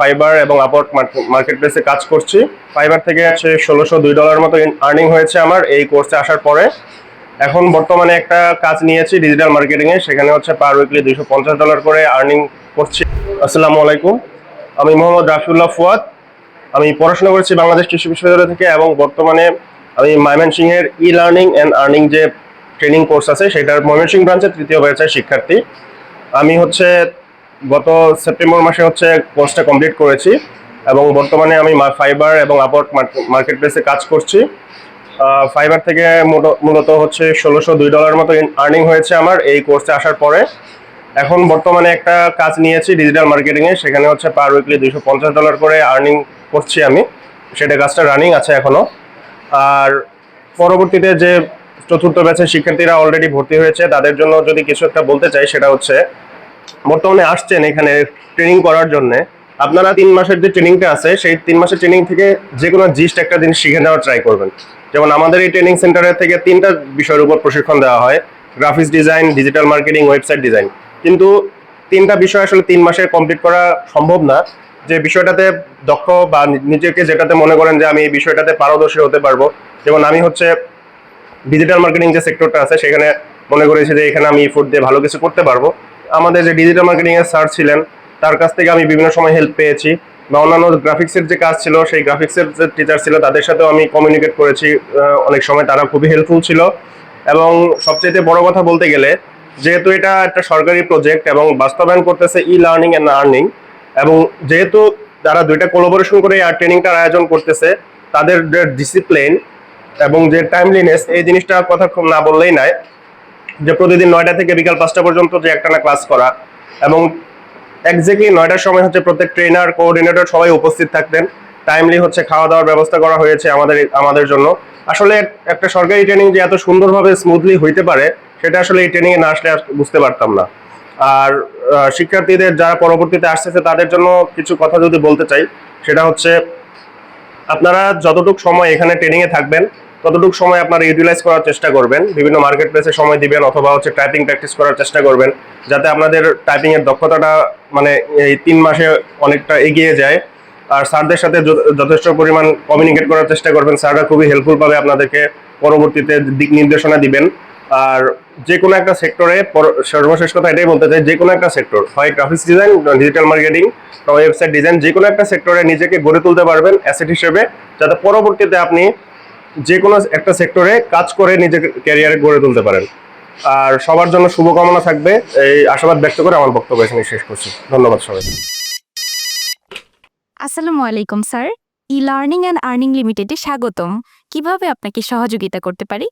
Fibre এবং Upwork market প্লেসে কাজ করছি। ফাইবার থেকে আছে ষোলোশো দুই ডলার মতো আর্নিং হয়েছে আমার এই কোর্সে আসার পরে। এখন বর্তমানে একটা কাজ নিয়েছি ডিজিটাল মার্কেটিং এ, সেখানে হচ্ছে পার উইকলি দুইশো পঞ্চাশ ডলার করে আর্নিং করছি। আসসালামু আলাইকুম। আমি মোহাম্মদ রাফিউল্লাহ ফুয়াদ। আমি পড়াশোনা করেছি বাংলাদেশ কৃষি বিশ্ববিদ্যালয় থেকে এবং বর্তমানে আমি ময়মনসিংহ এর ই লার্নিং অ্যান্ড আর্নিং যে ট্রেনিং কোর্স আছে, সেটার ময়মনসিংহ ব্রাঞ্চের তৃতীয় ব্যাচের শিক্ষার্থী। আমি হচ্ছে গত সেপ্টেম্বর মাসে হচ্ছে কোর্সটা কমপ্লিট করেছি এবং বর্তমানে আমি ফাইবার এবং আপওয়ার্ক মার্কেট প্লেসে কাজ করছি। ফাইবার থেকে মূলত হচ্ছে ষোলোশো দুই ডলার মতো আর্নিং হয়েছে আমার এই কোর্সে আসার পরে। এখন বর্তমানে একটা কাজ নিয়েছি ডিজিটাল মার্কেটিংয়ে সেখানে হচ্ছে পার উইকলি দুইশো পঞ্চাশ ডলার করে আর্নিং করছি আমি। সেটা কাজটা রানিং আছে এখনও আর পরবর্তীতে যে চতুর্থ ব্যাচের শিক্ষার্থীরা অলরেডি ভর্তি হয়েছে, তাদের জন্য যদি কিছু একটা বলতে চাই, সেটা হচ্ছে বর্তমানে আসছেন এখানে ট্রেনিং করার জন্য। আপনারা তিন মাসের যে ট্রেনিংটা আছে, সেই তিন মাসের ট্রেনিং থেকে যে কোনো জিস্ট একটা জিনিস শিখে নেওয়ার ট্রাই করবেন। যেমন আমাদের এই ট্রেনিং সেন্টারের থেকে তিনটা বিষয়ের উপর প্রশিক্ষণ দেওয়া হয় graphics design digital marketing website design কিন্তু তিনটা বিষয় আসলে তিন মাসে কমপ্লিট করা সম্ভব না। যে বিষয়টাতে দক্ষ বা নিজেকে যেটাতে মনে করেন যে আমি এই বিষয়টাতে পারদর্শী হতে পারব। যেমন আমি হচ্ছে ডিজিটাল মার্কেটিং যে সেক্টরটা আছে, সেখানে মনে করেছি যে এখানে আমি ফুড দিয়ে ভালো কিছু করতে পারব। আমাদের যে ডিজিটাল মার্কেটিং এর স্যার ছিলেন, তার কাছ থেকে আমি বিভিন্ন সময় হেল্প পেয়েছি বা অন্যান্য গ্রাফিক্সের যে কাজ ছিল, সেই গ্রাফিক্সের যে টিচার ছিল, তাদের সাথেও আমি কমিউনিকেট করেছি অনেক সময় তারা খুবই হেল্পফুল ছিল। এবং সবচেয়ে বড় কথা বলতে গেলে, যেহেতু এটা একটা সরকারি প্রজেক্ট এবং বাস্তবায়ন করতেছে ই লার্নিং অ্যান্ড আর্নিং এবং যেহেতু তারা দুইটা কোলাবোরেশন করে আর ট্রেনিংটার আয়োজন করতেছে, তাদের যে ডিসিপ্লিন এবং যে টাইমলিনেস এই জিনিসটার কথা খুব না বললেই নাই যে প্রতিদিন নয়টা থেকে বিকাল পাঁচটা পর্যন্ত যে একটানা ক্লাস করা এবং একজ্যাক্টলি নয়টার সময় হচ্ছে প্রত্যেক ট্রেনার কোঅর্ডিনেটর সবাই উপস্থিত থাকতেন। টাইমলি হচ্ছে খাওয়া দাওয়ার ব্যবস্থা করা হয়েছে আমাদের আমাদের জন্য। আসলে একটা সরকারি ট্রেনিং যে এত সুন্দরভাবে স্মুথলি হইতে পারে, সেটা আসলে এই ট্রেনিংয়ে না আসলে বুঝতে পারতাম না। আর শিক্ষার্থীদের যারা পরবর্তীতে আসতেছে, তাদের জন্য কিছু কথা যদি বলতে চাই, সেটা হচ্ছে আপনারা যতটুকু সময় এখানে ট্রেনিংয়ে থাকবেন ততটুকু সময় আপনারা ইউটিলাইজ করার চেষ্টা করবেন, বিভিন্ন মার্কেট প্লেসে সময় দিবেন অথবা হচ্ছে টাইপিং প্র্যাকটিস করার চেষ্টা করবেন, যাতে আপনাদের টাইপিং এর দক্ষতাটা মানে এই তিন মাসে অনেকটা এগিয়ে যায়। আর স্যারদের সাথে যথেষ্ট পরিমাণ কমিউনিকেট করার চেষ্টা করবেন, স্যাররা খুবই হেল্পফুল পাবে আপনাদেরকে পরবর্তীতে দিক নির্দেশনা দিবেন। আর যে কোনো একটা সেক্টরে সর্বশেষ কথা এটাই বলতে চাই যে কোনো একটা সেক্টর হয় graphics design digital marketing website design যে কোনো একটা সেক্টরে নিজেকে গড়ে তুলতে পারবেন অ্যাসেট হিসেবে, যাতে পরবর্তীতে আপনি যে কোনো একটা সেক্টরে কাজ করে নিজের ক্যারিয়ারে গড়ে তুলতে পারেন। আর সবার জন্য শুভকামনা থাকবে। এই আশাবাদ ব্যক্ত করে আমার বক্তব্য এখানে শেষ করছি। ধন্যবাদ সবাই আসসালামু আলাইকুম, sir. E learning and earning লিমিটেডে স্বাগতম। কীভাবে আপনাকে সহযোগিতা করতে পারি?